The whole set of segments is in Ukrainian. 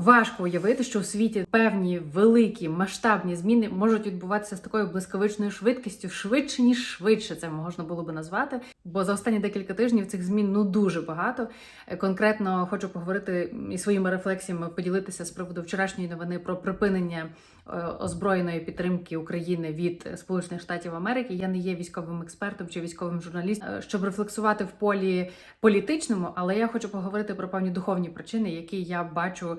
Важко уявити, що у світі певні великі масштабні зміни можуть відбуватися з такою блискавичною швидкістю, швидше ніж швидше це можна було би назвати. Бо за останні декілька тижнів цих змін ну дуже багато. Е, Конкретно хочу поговорити і своїми рефлексіями поділитися з приводу вчорашньої новини про припинення е, озброєної підтримки України від Сполучених Штатів Америки. Я не є військовим експертом чи військовим журналістом, е, щоб рефлексувати в полі політичному, але я хочу поговорити про певні духовні причини, які я бачу.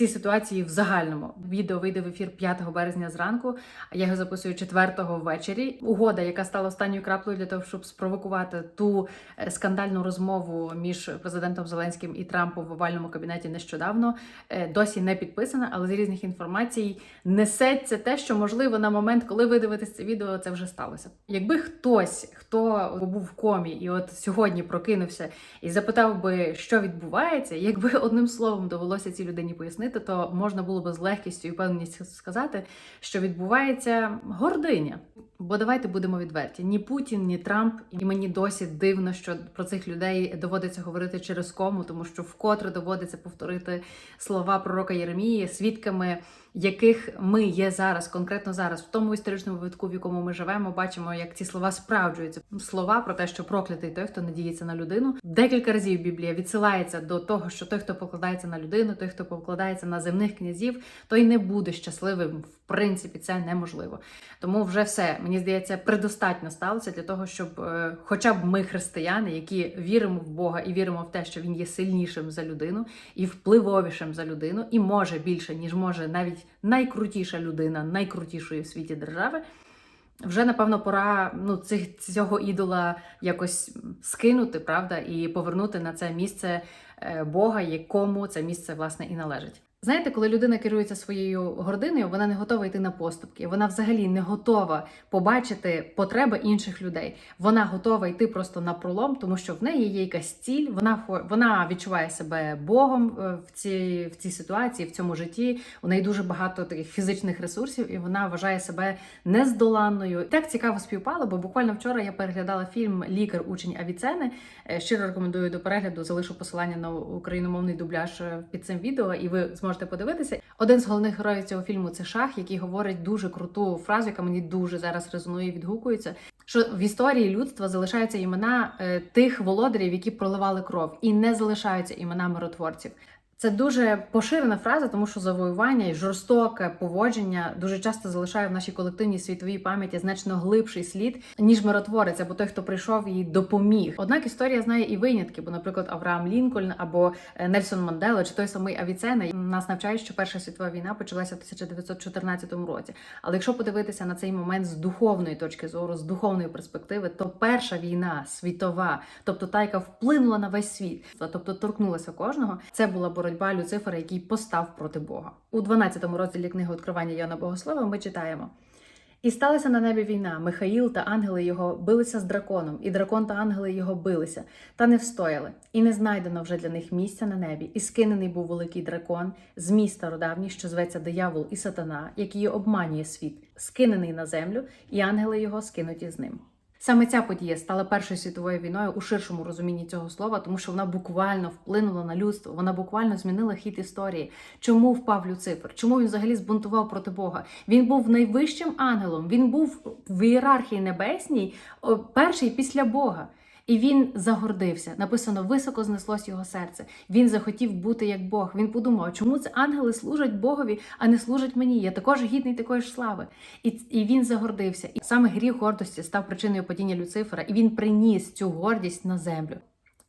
Цій ситуації в загальному відео вийде в ефір 5 березня зранку. а Я його записую 4-го ввечері. Угода, яка стала останньою краплею для того, щоб спровокувати ту е, скандальну розмову між президентом Зеленським і Трампом в овальному кабінеті нещодавно, е, досі не підписана, але з різних інформацій несеться те, що можливо на момент, коли ви дивитесь це відео, це вже сталося. Якби хтось, хто був в комі, і от сьогодні прокинувся і запитав би, що відбувається, якби одним словом довелося цій людині пояснити, то можна було би з легкістю і певністю сказати, що відбувається гординя. Бо давайте будемо відверті: ні Путін, ні Трамп, і мені досі дивно, що про цих людей доводиться говорити через кому, тому що вкотре доводиться повторити слова пророка Єремії, свідками яких ми є зараз, конкретно зараз, в тому історичному випадку, в якому ми живемо, бачимо, як ці слова справджуються. Слова про те, що проклятий той, хто надіється на людину. Декілька разів Біблія відсилається до того, що той, хто покладається на людину, той, хто покладається на земних князів, той не буде щасливим. В принципі, це неможливо. Тому вже все мені здається, предостатньо сталося для того, щоб, е, хоча б ми, християни, які віримо в Бога і віримо в те, що він є сильнішим за людину і впливовішим за людину, і може більше, ніж може навіть найкрутіша людина найкрутішої в світі держави. Вже напевно пора ну цих цього ідола якось скинути, правда, і повернути на це місце е, Бога, якому це місце власне і належить. Знаєте, коли людина керується своєю гординою, вона не готова йти на поступки. Вона взагалі не готова побачити потреби інших людей. Вона готова йти просто на пролом, тому що в неї є якась ціль. Вона вона відчуває себе Богом е, в цій, в цій ситуації, в цьому житті. У неї дуже багато таких фізичних ресурсів, і вона вважає себе нездоланною. Так цікаво співпало, бо буквально вчора я переглядала фільм Лікар, учень Авіцени. Е, Щиро рекомендую до перегляду. Залишу посилання на україномовний дубляж е, під цим відео, і ви зможете подивитися. Один з головних героїв цього фільму це шах, який говорить дуже круту фразу, яка мені дуже зараз резонує і відгукується. Що в історії людства залишаються імена е, тих володарів, які проливали кров, і не залишаються імена миротворців. Це дуже поширена фраза, тому що завоювання і жорстоке поводження дуже часто залишає в нашій колективній світовій пам'яті значно глибший слід, ніж миротворець або той, хто прийшов і допоміг. Однак історія знає і винятки, бо, наприклад, Авраам Лінкольн або е, Нельсон Мандела чи той самий Авіцена нас навчають, що Перша світова війна почалася в 1914 році. Але якщо подивитися на цей момент з духовної точки зору, з духовної перспективи, то перша війна світова, тобто та, яка вплинула на весь світ, тобто торкнулася кожного, це була боротьба Люцифера, який постав проти Бога. У 12-му розділі книги Откривання Йоанна Богослова ми читаємо. І сталася на небі війна. Михаїл та ангели його билися з драконом, і дракон та ангели його билися, та не встояли. І не знайдено вже для них місця на небі. І скинений був великий дракон з міста родавній, що зветься диявол і сатана, який обманює світ, скинений на землю, і ангели його скинуті з ним. Саме ця подія стала першою світовою війною у ширшому розумінні цього слова, тому що вона буквально вплинула на людство, вона буквально змінила хід історії. Чому впав Люцифер? Чому він взагалі збунтував проти Бога? Він був найвищим ангелом, він був в ієрархії небесній, перший після Бога. І він загордився. Написано, високо знеслось його серце. Він захотів бути як Бог. Він подумав, чому це ангели служать Богові, а не служать мені. Я також гідний такої ж слави. І, і він загордився. І саме гріх гордості став причиною падіння Люцифера, і він приніс цю гордість на землю.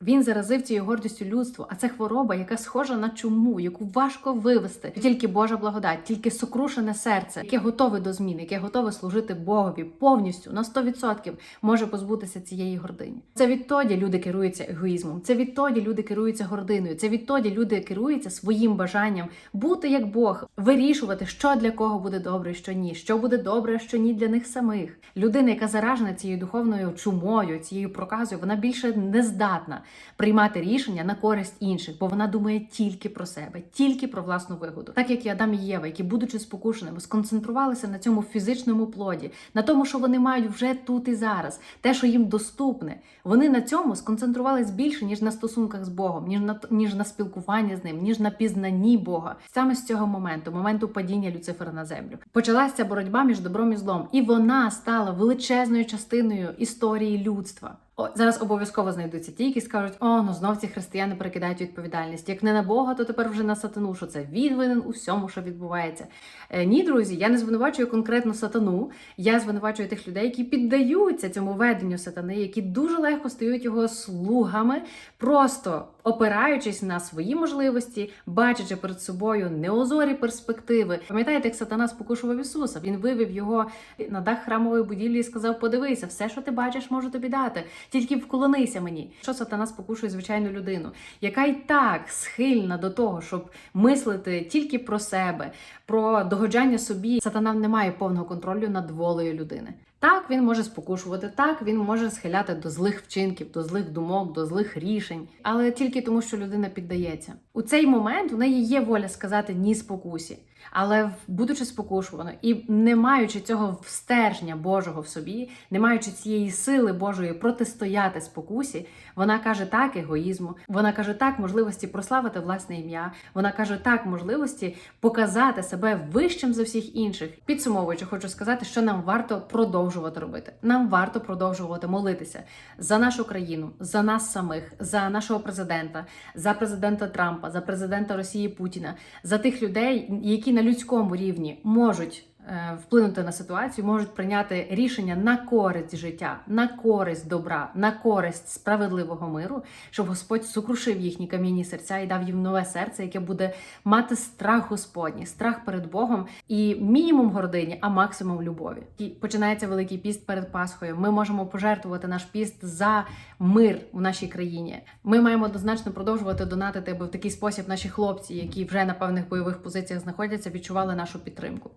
Він заразив цією гордістю людство, а це хвороба, яка схожа на чуму, яку важко вивести. Тільки Божа благодать, тільки сокрушене серце, яке готове до зміни, яке готове служити Богові повністю на 100% може позбутися цієї гордині. Це відтоді люди керуються егоїзмом. Це відтоді люди керуються гординою. Це відтоді люди керуються своїм бажанням бути як Бог, вирішувати, що для кого буде добре, що ні, що буде добре, що ні для них самих. Людина, яка заражена цією духовною чумою, цією проказою, вона більше не здатна приймати рішення на користь інших, бо вона думає тільки про себе, тільки про власну вигоду. Так як і Адам і Єва, які, будучи спокушеними, сконцентрувалися на цьому фізичному плоді, на тому, що вони мають вже тут і зараз, те, що їм доступне. Вони на цьому сконцентрувались більше, ніж на стосунках з Богом, ніж на ніж на спілкуванні з ним, ніж на пізнанні Бога. Саме з цього моменту, моменту падіння Люцифера на землю, почалася боротьба між добром і злом, і вона стала величезною частиною історії людства. Зараз обов'язково знайдуться ті, які скажуть: о, ну знов ці християни перекидають відповідальність. Як не на Бога, то тепер вже на сатану, що це він винен у всьому, що відбувається. Е, ні, друзі, я не звинувачую конкретно сатану. Я звинувачую тих людей, які піддаються цьому веденню сатани, які дуже легко стають його слугами, просто опираючись на свої можливості, бачачи перед собою неозорі перспективи. Пам'ятаєте, як сатана спокушував Ісуса? Він вивів його на дах храмової будівлі і сказав: Подивися, все, що ти бачиш, можу тобі дати. Тільки вклонися мені. Що сатана спокушує звичайну людину, яка й так схильна до того, щоб мислити тільки про себе, про догоджання собі. Сатана не має повного контролю над волею людини. Так, він може спокушувати, так він може схиляти до злих вчинків, до злих думок, до злих рішень, але тільки тому, що людина піддається. У цей момент у неї є воля сказати ні спокусі, але будучи спокушуваною і не маючи цього стержня Божого в собі, не маючи цієї сили Божої протистояти спокусі, вона каже так егоїзму, вона каже так можливості прославити власне ім'я, вона каже так можливості показати себе вищим за всіх інших. Підсумовуючи, хочу сказати, що нам варто продовжувати робити. Нам варто продовжувати молитися за нашу країну, за нас самих, за нашого президента, за президента Трампа, за президента Росії Путіна, за тих людей, які на людському рівні можуть. Е, Вплинути на ситуацію, можуть прийняти рішення на користь життя, на користь добра, на користь справедливого миру, щоб Господь сокрушив їхні кам'яні серця і дав їм нове серце, яке буде мати страх Господній, страх перед Богом і мінімум гордині, а максимум любові. І починається великий піст перед Пасхою. Ми можемо пожертвувати наш піст за мир в нашій країні. Ми маємо однозначно продовжувати донатити, аби в такий спосіб наші хлопці, які вже на певних бойових позиціях знаходяться, відчували нашу підтримку.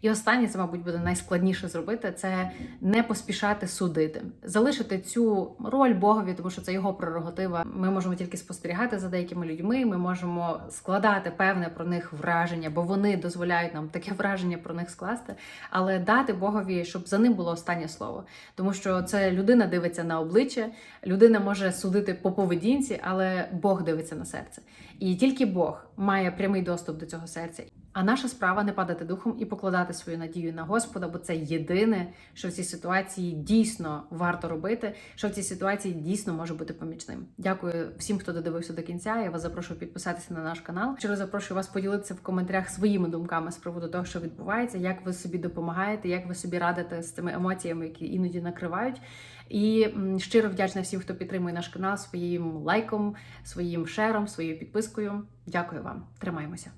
І останнє, це, мабуть, буде найскладніше зробити це не поспішати судити, залишити цю роль Богові, тому що це його прерогатива. Ми можемо тільки спостерігати за деякими людьми. Ми можемо складати певне про них враження, бо вони дозволяють нам таке враження про них скласти, але дати Богові, щоб за ним було останнє слово, тому що це людина дивиться на обличчя, людина може судити по поведінці, але Бог дивиться на серце, і тільки Бог має прямий доступ до цього серця. А наша справа не падати духом і покладати свою надію на Господа, бо це єдине, що в цій ситуації дійсно варто робити, що в цій ситуації дійсно може бути помічним. Дякую всім, хто додивився до кінця. Я вас запрошую підписатися на наш канал. Щиро запрошую вас поділитися в коментарях своїми думками з приводу того, що відбувається, як ви собі допомагаєте, як ви собі радите з тими емоціями, які іноді накривають. І щиро вдячна всім, хто підтримує наш канал своїм лайком, своїм шером, своєю підпискою. Дякую вам. Тримаємося.